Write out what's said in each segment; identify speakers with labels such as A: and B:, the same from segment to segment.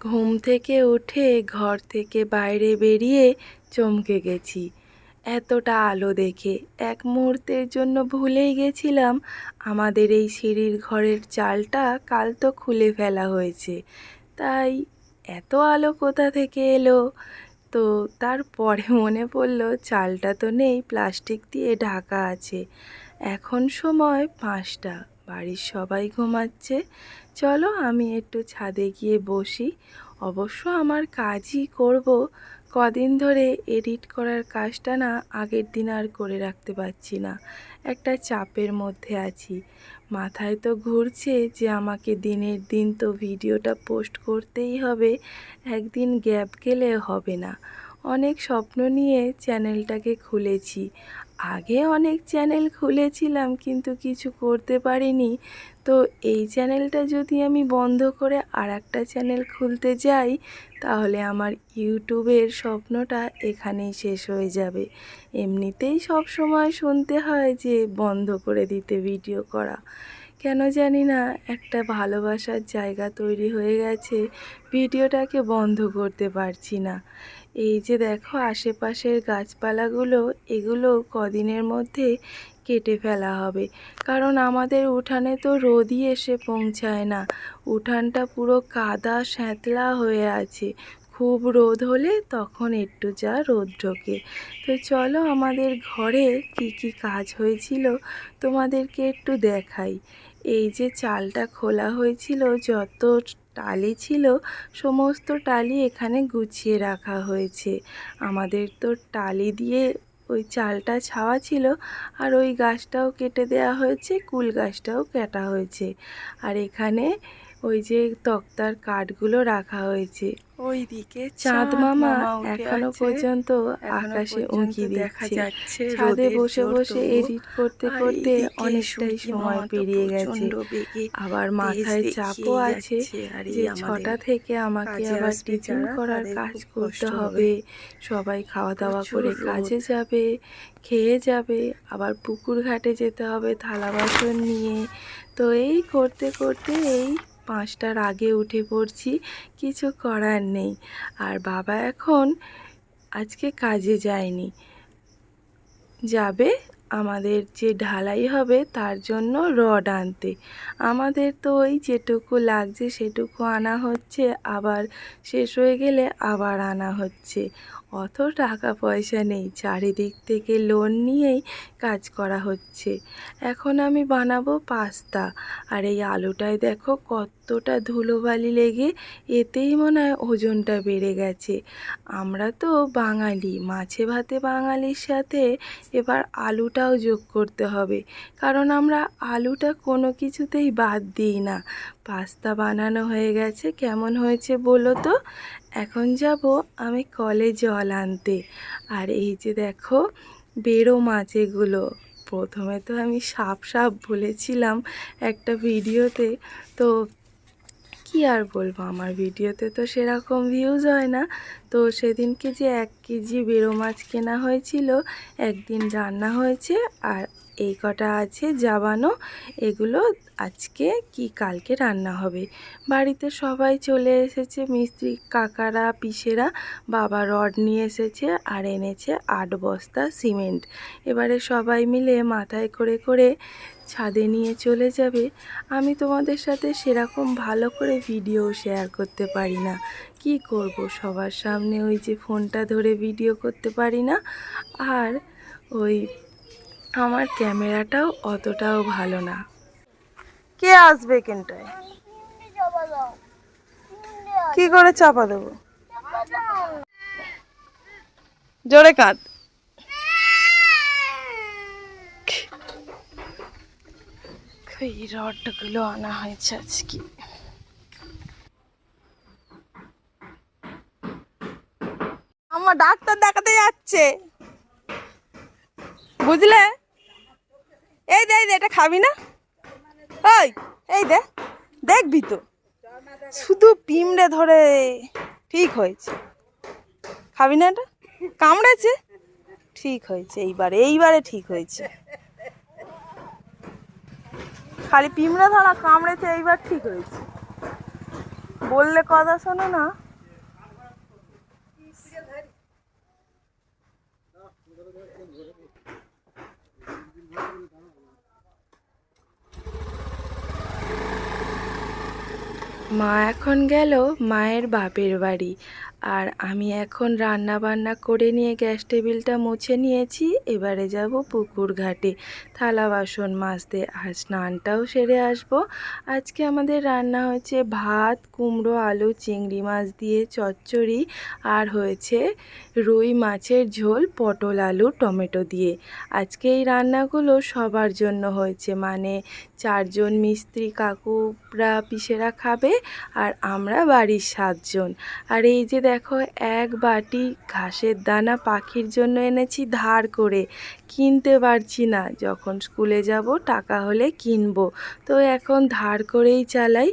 A: ঘুম থেকে উঠে ঘর থেকে বাইরে বেরিয়ে চমকে গেছি। এতটা আলো দেখে এক মুহূর্তের জন্য ভুলেই গেছিলাম, আমাদের এই সিঁড়ির ঘরের চালটা কাল তো খুলে ফেলা হয়েছে। তাই এত আলো কোথা থেকে এলো? তো তারপরে মনে পড়ল চালটা তো নেই, প্লাস্টিক দিয়ে ঢাকা আছে। এখন সময় পাঁচটা, বাড়ির সবাই ঘুমাচ্ছে চলো আমি একটু ছাদে গিয়ে বসি। অবশ্য আমার কাজই করব। কদিন ধরে এডিট করার কাজটা না আগের দিন আর করে রাখতে পারছি না। একটা চাপের মধ্যে আছি। মাথায় তো ঘুরছে যে আমাকে দিনের দিন তো ভিডিওটা পোস্ট করতেই হবে, একদিন গ্যাপ গেলে হবে না। অনেক স্বপ্ন নিয়ে চ্যানেলটাকে খুলেছি। আগে অনেক চ্যানেল খুলেছিলাম, কিন্তু কিছু করতে পারিনি। তো এই চ্যানেলটা যদি আমি বন্ধ করে আর একটা চ্যানেল খুলতে যাই, তাহলে আমার ইউটিউবের স্বপ্নটা এখানেই শেষ হয়ে যাবে। এমনিতেই সব সময় শুনতে হয় যে, বন্ধ করে দিতে ভিডিও করা। কেন জানি না, একটা ভালোবাসার জায়গা তৈরি হয়ে গেছে, ভিডিওটাকে বন্ধ করতে পারছি না। এই যে দেখো আশেপাশের গাছপালাগুলো, এগুলো কদিনের মধ্যে কেটে ফেলা হবে। কারণ আমাদের উঠানে তো রোদই এসে পৌঁছায় না। উঠানটা পুরো কাদা শ্যাঁতলা হয়ে আছে। খুব রোদ হলে তখন একটু যা রোদ ঢোকে। তো চলো আমাদের ঘরে কি কি কাজ হয়েছিল তোমাদেরকে একটু দেখাই। এই যে চালটা খোলা হয়েছিল, যত টালি ছিল, সমস্ত টালি এখানে গুছিয়ে রাখা হয়েছে। আমাদের তো টালি দিয়ে ওই চালটা ছাওয়া ছিল আর ওই গাছটাও কেটে দেয়া হয়েছে, কুল গাছটাও কাটা হয়েছে। আর এখানে ওই যে তক্তার কাঠগুলো রাখা হয়েছে।
B: ওইদিকে
A: চাঁদ মামা
B: এখনও
A: পর্যন্ত আকাশে উঁকি দিচ্ছে।
B: যাচ্ছে
A: ছাদে বসে বসে এডিট করতে করতে অনেকটাই সময় পেরিয়ে গেছে। আবার মাথায় চাপও আছে যে ছটা থেকে আমাকে আবার টিচিং করার কাজ করতে হবে। সবাই খাওয়া দাওয়া করে কাজে যাবে খেয়ে যাবে আবার পুকুর ঘাটে যেতে হবে থালা বাসন নিয়ে। তো এই করতে করতে এই পাঁচটার আগে উঠে পড়ছি কিছু করার নেই। আর বাবা এখন আজকে কাজে যায়নি। যাবে আমাদের যে ঢালাই হবে তার জন্য রড আনতে। আমাদের তো ওই যেটুকু লাগছে সেটুকু আনা হচ্ছে, আবার শেষ হয়ে গেলে আবার আনা হচ্ছে। অত টাকা পয়সা নেই, চারিদিক থেকে লোন নিয়েই কাজ করা হচ্ছে। এখন আমি বানাবো পাস্তা। আর এই আলুটায় দেখো কতটা ধুলোবালি লেগে, এতেই মনে হয় ওজনটা বেড়ে গেছে। আমরা তো বাঙালি, মাছে ভাতে বাঙালির সাথে এবার আলুটাও যোগ করতে হবে। কারণ আমরা আলুটা কোনো কিছুতেই বাদ দিই না। পাস্তা বানানো হয়ে গেছে, কেমন হয়েছে বলো তো? এখন যাব আমি কলে জল আনতে। আর এই যে দেখো, বেরো মাছ এগুলো প্রথমে তো আমি সাপ সাপ বলেছিলাম একটা ভিডিওতে। তো কি আর বলব? আমার ভিডিওতে তো সেরকম ভিউজ হয় না। তো সেদিনকে যে এক কেজি বেরো মাছ কেনা হয়েছিল, একদিন রান্না হয়েছে আর এই কটা আছে জাবানো। এগুলো আজকে কি কালকে রান্না হবে? বাড়িতে সবাই চলে এসেছে, মিস্ত্রি, কাকারা, পিসেরা, বাবা রড নিয়ে এসেছে আর এনেছে আট বস্তা সিমেন্ট। এবারে সবাই মিলে মাথায় করে করে ছাদে নিয়ে চলে যাবে, আমি তোমাদের সাথে সেরকম ভালো করে ভিডিও শেয়ার করতে পারি না। কি করব? সবার সামনে ওই যে ফোনটা ধরে ভিডিও করতে পারি না। আর ওই আমার ক্যামেরাটাও অতটাও ভালো না। কে আসবে এখানটায়? কি করে চাপা দেবো? জোরে কাঁদ। এই রডগুলো আনা হয়েছে আজকে। আমার ডাক্তার দেখাতে যাচ্ছে। বুঝলে? এই দে এটা খাবি না? ওই, এই দেখবি তো। শুধু পিমড়ে ধরে ঠিক হয়েছে। খাবি না এটা? কামড়েছে? ঠিক হয়েছে, এইবারে এইবারে ঠিক হয়েছে। খালি পিমড়ে ধরা কামড়েছে, এইবার ঠিক হয়েছে। বললে কথা শোনো না। মা এখন গেল মায়ের বাপের বাড়ি। আর আমি এখন রান্না বান্না করে নিয়ে গ্যাস টেবিলটা মুছে নিয়েছি। এবারে যাব পুকুর ঘাটে। থালা বাসন মাজতে আর স্নানটাও সেরে আসব। আজকে আমাদের রান্না হয়েছে ভাত, কুমড়ো, আলু, চিংড়ি মাছ দিয়ে চচ্চড়ি আর হয়েছে রুই মাছের ঝোল, পটল, আলু, টমেটো দিয়ে। আজকে এই রান্নাগুলো সবার জন্য হয়েছে। মানে চারজন মিস্ত্রি কাকুরা পিসেরা খাবে আর আমরা বাড়ির সাতজন। আর এই যে দেখো, এক বাটি ঘাসের দানা পাখির জন্য এনেছি ধার করে। কিনতে পারছি না। যখন স্কুলে যাব, টাকা হলে কিনবো। তো এখন ধার করেই চালাই।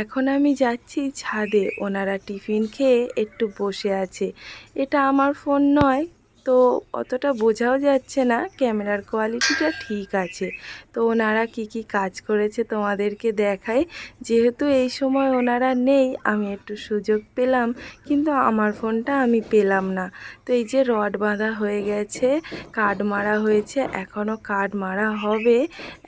A: এখন আমি যাচ্ছি ছাদে। ওনারা টিফিন খেয়ে একটু বসে আছে। এটা আমার ফোন নয় তো অতটা বোঝাও যাচ্ছে না, ক্যামেরার কোয়ালিটিটা ঠিক আছে। তো ওনারা কি কি কাজ করেছে তোমাদেরকে দেখাই। যেহেতু এই সময় ওনারা নেই, আমি একটু সুযোগ পেলাম, কিন্তু আমার ফোনটা আমি পেলাম না। তো এই যে রড বাঁধা হয়ে গেছে কাঠ মারা হয়েছে এখনও কাঠ মারা হবে।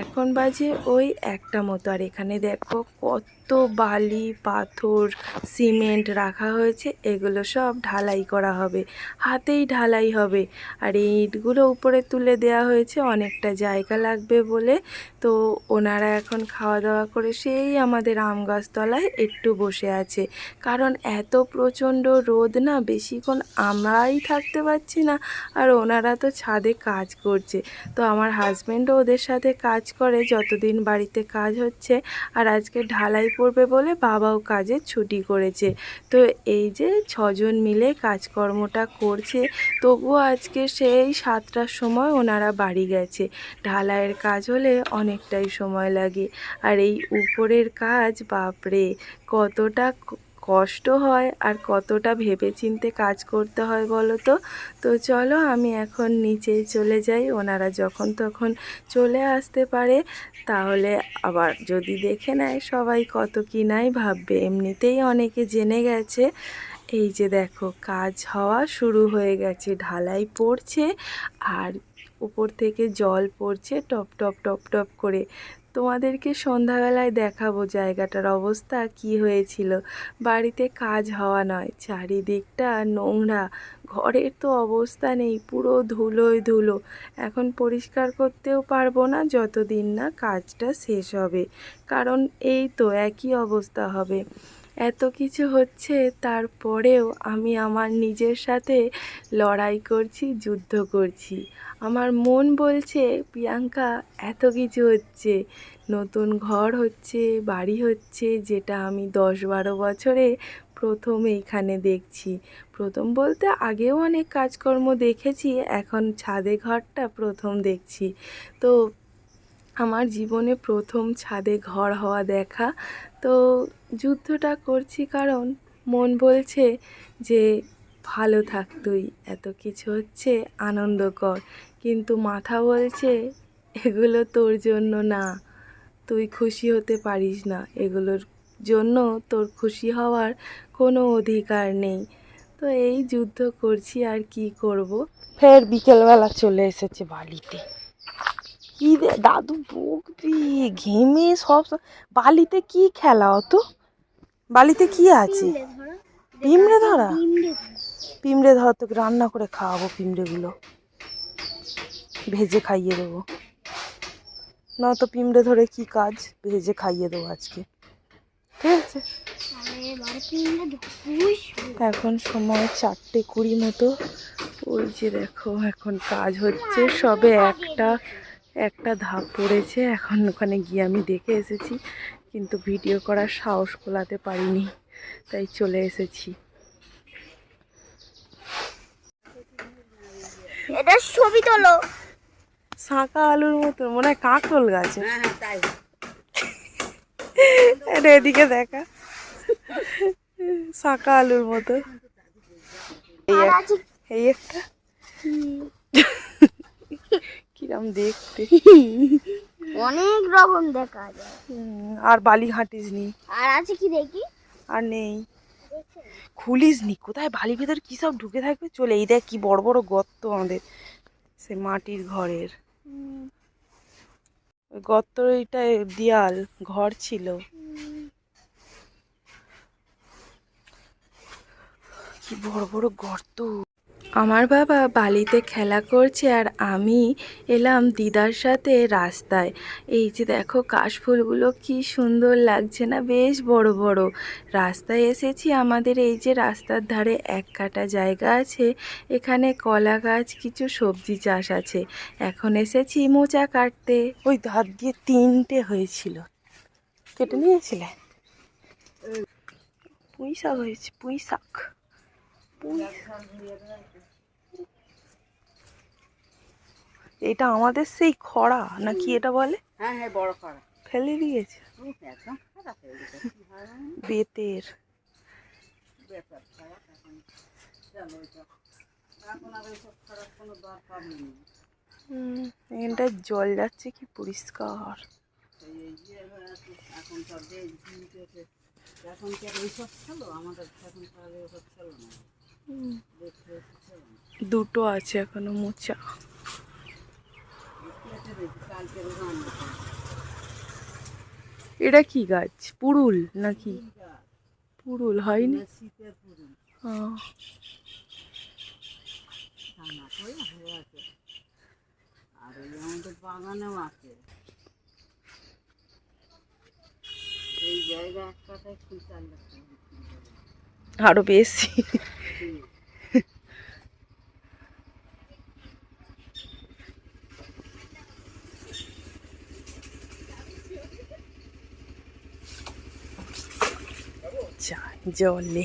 A: এখন বাজে ওই একটা মতো। আর এখানে দেখো কত বালি, পাথর, সিমেন্ট রাখা হয়েছে। এগুলো সব ঢালাই করা হবে। হাতেই ঢালাই হবে। আর এই ইটগুলো উপরে তুলে দেওয়া হয়েছে। অনেকটা জায়গা লাগবে বলে। তো ওনারা এখন খাওয়া দাওয়া করে সেই আমাদের আম গাছতলায় একটু বসে আছে। কারণ এত প্রচণ্ড রোদ না, বেশিক্ষণ আমরাই থাকতে পারছি না। আর ওনারা তো ছাদে কাজ করছে। তো আমার হাজব্যান্ডও ওদের সাথে কাজ করে, যতদিন বাড়িতে কাজ হচ্ছে। আর আজকে ঢালাই পড়বে বলে বাবাও কাজে ছুটি করেছে। তো এই যে ছজন মিলে কাজকর্মটা করছে, তবুও আজকে সেই সাতটার সময় ওনারা বাড়ি গেছে। ঢালাইয়ের কাজ হলে অনেকটাই সময় লাগে। আর এই উপরের কাজ, বাপরে! কতটা কষ্ট হয় আর কতটা ভেবেচিন্তে কাজ করতে হয় বলো তো? তো চলো আমি এখন নিচে চলে যাই। ওনারা যখন তখন চলে আসতে পারে। তাহলে আবার যদি দেখে নেয় সবাই কত কি নাই ভাববে। এমনিতেই অনেকে জেনে গেছে। এই যে দেখো, কাজ হওয়া শুরু হয়ে গেছে। ঢালাই পড়ছে আর উপর থেকে জল পড়ছে টপ টপ টপ টপ করে। তোমাদেরকে সন্ধ্যাবেলায় দেখাবো জায়গাটার অবস্থা, কি হয়েছিল। বাড়িতে কাজ হওয়া নয়, চারিদিকটা নোংরা, ঘরের তো অবস্থা নেই, পুরো ধুলোয় ধুলো। এখন পরিষ্কার করতেও পারব না, যতদিন না কাজটা শেষ হবে। কারণ এই তো একই অবস্থা হবে। এত কিছু হচ্ছে, তারপরেও আমি আমার নিজের সাথে লড়াই করছি, যুদ্ধ করছি। আমার মন বলছে, প্রিয়াঙ্কা, এত কিছু হচ্ছে। নতুন ঘর হচ্ছে, বাড়ি হচ্ছে, যেটা আমি দশ বারো বছরে প্রথম এইখানে দেখছি। প্রথম বলতে আগেও অনেক কাজকর্ম দেখেছি, এখন ছাদে ঘরটা প্রথম দেখছি। তো, আমার জীবনে প্রথম ছাদে ঘর হওয়া দেখা তো যুদ্ধটা করছি কারণ মন বলছে যে ভালো থাক তুই, এত কিছু হচ্ছে আনন্দ কর। কিন্তু মাথা বলছে, এগুলো তোর জন্য না, তুই খুশি হতে পারিস না। এগুলোর জন্য তোর খুশি হওয়ার কোনো অধিকার নেই। তো এই যুদ্ধ করছি আর কি করব। ফের বিকেলবেলা চলে এসেছে বালিতে। কি দাদু বকবি ঘেমে সব বালিতে কি খেলা অত? বালিতে কি আছে? পিমড়ে ধরা। পিমড়ে ধরা? তোকে রান্না করে খাওয়াবো পিমড়েগুলো। ভেজে খাইয়ে দেবো। না তো পিমড়ে ধরে কি কাজ? ভেজে খাইয়ে দেবো আজকে। ঠিক আছে? এখন সময় চারটে কুড়ি মতো। ওই যে দেখো এখন কাজ হচ্ছে। সবে একটা একটা ধাপ পড়েছে এখন ওখানে গিয়ে আমি দেখে এসেছি কিন্তু ভিডিও করার সাহস কোলাতে পারিনি তাই চলে এসেছি।
B: এটা ছবি তোলো।
A: শাঁকা আলুর মতো মনে হয় কাঁকরোল গাছে। এটা এদিকে দেখা। শাঁকা আলুর মতো। এই একটা। কিরম দেখতে।
B: অনেক রকম দেখা যায়।
A: আর বালি ঘাঁটিস নি।
B: আর আছে কি দেখি?
A: আর নেই। খুলিস নি কোথায় বালি ভেতর কী সব ঢুকে থাকবে? চলে এই দেখ কি বড় বড় গর্ত আমাদের সে মাটির ঘরের। ওই গর্ত এইটা দেয়াল ঘর ছিল। কি বড় বড় গর্ত। আমার বাবা বালিতে খেলা করছে আর আমি এলাম দিদার সাথে রাস্তায়। এই যে দেখো কাশফুলগুলো কি সুন্দর লাগছে না, বেশ বড় বড়। রাস্তায় এসেছি, আমাদের এই যে রাস্তার ধারে এক কাটা জায়গা আছে, এখানে কলা গাছ, কিছু সবজি চাষ আছে। এখন এসেছি মোচা কাটতে। ওই ধার দিয়ে তিনটে হয়েছিল। কেটে নিয়েছিলে? পুঁই শাক হয়েছে, পুঁই শাক। পুঁই এটা আমাদের সেই খরা নাকি এটা বলে?
B: হ্যাঁ হ্যাঁ বড় করা
A: ফেলে দিয়েছে।
B: কি
A: বেতের। এখানটায় জল যাচ্ছে কি পরিষ্কার।
B: এখন- কি ছিল আমাদের তাহলে ওসব না। ছিল না।
A: দুটো আছে এখনও মোচা
B: কেটে দিয়েছি কালকে রান্না করে
A: এটা কি গাছ? পুরুল নাকি? পুরুল হয়নি?
B: হয়ে আর আমাদের বাগানেও আছে।
A: আরও বেশি
B: হুম।
A: চা জলে।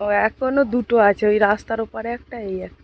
A: ও এখনও দুটো আছে ওই রাস্তার ওপারে একটা এই একটা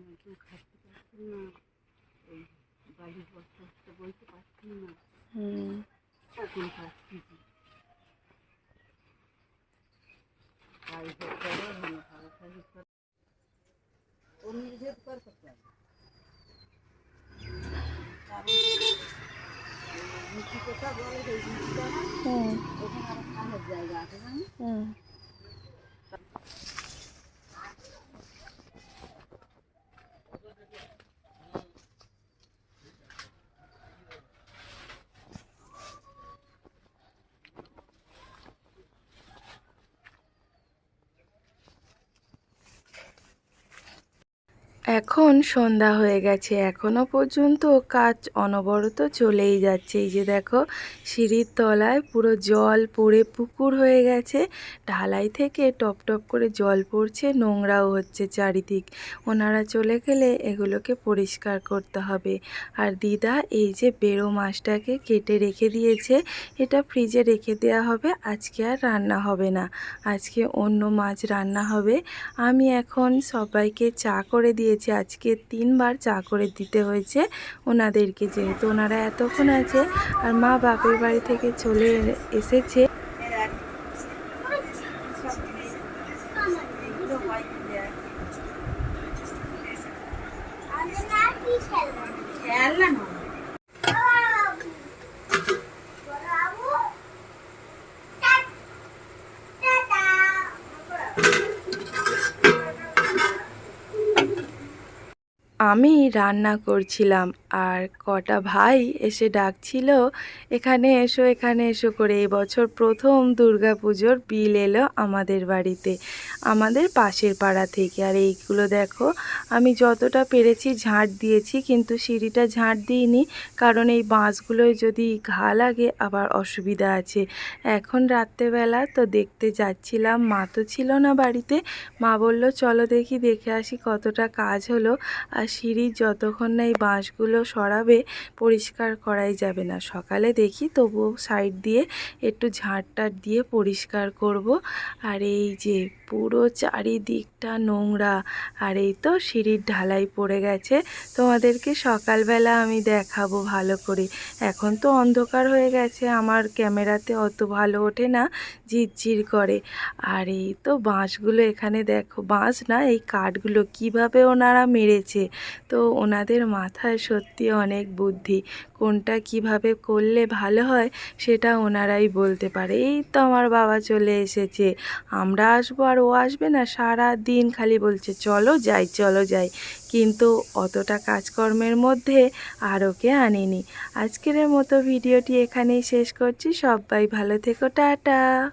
B: এখন একদম খাটতে পারছি না এই বাড়ির বস্তা বস্তা বলতে পারছি না এখন পাচ্ছি কি বাড়ি করতে হবে ভালো ভালো কাজ করতে ও নিজে কর করতে হবে কারণ এই নিচু কথা বলে সেই নিচুটা না
A: হুম
B: ওখানে আরও খালের জায়গা আছে জানি
A: হুম এখন সন্ধ্যা হয়ে গেছে। এখনও পর্যন্ত কাজ অনবরত চলেই যাচ্ছে। এই যে দেখো, সিঁড়ির তলায় পুরো জল পড়ে পুকুর হয়ে গেছে। ঢালাই থেকে টপ টপ করে জল পড়ছে, নোংরাও হচ্ছে চারিদিক। ওনারা চলে গেলে এগুলোকে পরিষ্কার করতে হবে। আর দিদা এই যে বেড়ো মাছটাকে কেটে রেখে দিয়েছে, এটা ফ্রিজে রেখে দেওয়া হবে। আজকে আর রান্না হবে না। আজকে অন্য মাছ রান্না হবে। আমি এখন সবাইকে চা করে দিয়েছি। আজকে তিনবার চা করে দিতে হয়েছে ওনাদেরকে, যেহেতু ওনারা এতক্ষণ আছে আর মা বাপের বাড়ি থেকে চলে এসেছে। আমি রান্না করছিলাম আর কটা ভাই এসে ডাকছিল, এখানে এসো এখানে এসো করে। এবছর প্রথম পুজোর বিল এলো আমাদের বাড়িতে, আমাদের পাশের পাড়া থেকে। আর এইগুলো দেখো, আমি যতটা পেরেছি ঝাঁট দিয়েছি, কিন্তু সিঁড়িটা ঝাঁট দিইনি, কারণ এই বাঁশগুলোয় যদি ঘা লাগে আবার অসুবিধা আছে। এখন রাত্রেবেলা তো দেখতে যাচ্ছিলাম, মা তো ছিল না বাড়িতে। মা বলল, চলো দেখি, দেখে আসি কতটা কাজ হলো। আর সিঁড়ির যতক্ষণ না এই বাঁশগুলো সরাবে, পরিষ্কার করাই যাবে না। সকালে দেখি তবুও সাইড দিয়ে একটু ঝাঁটটাট দিয়ে পরিষ্কার করব। আর এই যে পুরো চারিদিকটা নোংরা, আর এই তো সিঁড়ির ঢালাই পড়ে গেছে। তোমাদেরকে সকালবেলা আমি দেখাবো ভালো করে। এখন তো অন্ধকার হয়ে গেছে, আমার ক্যামেরাতে অত ভালো ওঠে না, ঝিরঝির করে। আর এই তো বাঁশগুলো এখানে দেখো, বাঁশ না, এই কাঠগুলো কীভাবে ওনারা মেরেছে? তো ওনাদের মাথায় সত্যি অনেক বুদ্ধি। কোনটা কীভাবে করলে ভালো হয় সেটা ওনারাই বলতে পারে। এই তো আমার বাবা চলে এসেছে। আমরা আসব আর ও আসবে না সারা দিন খালি বলছে, চলো যাই চলো যাই। কিন্তু অতটা কাজকর্মের মধ্যে আর ওকে আনিনি। আজকের মতো ভিডিওটি এখানেই শেষ করছি। সবাই ভালো থেকো, টাটা।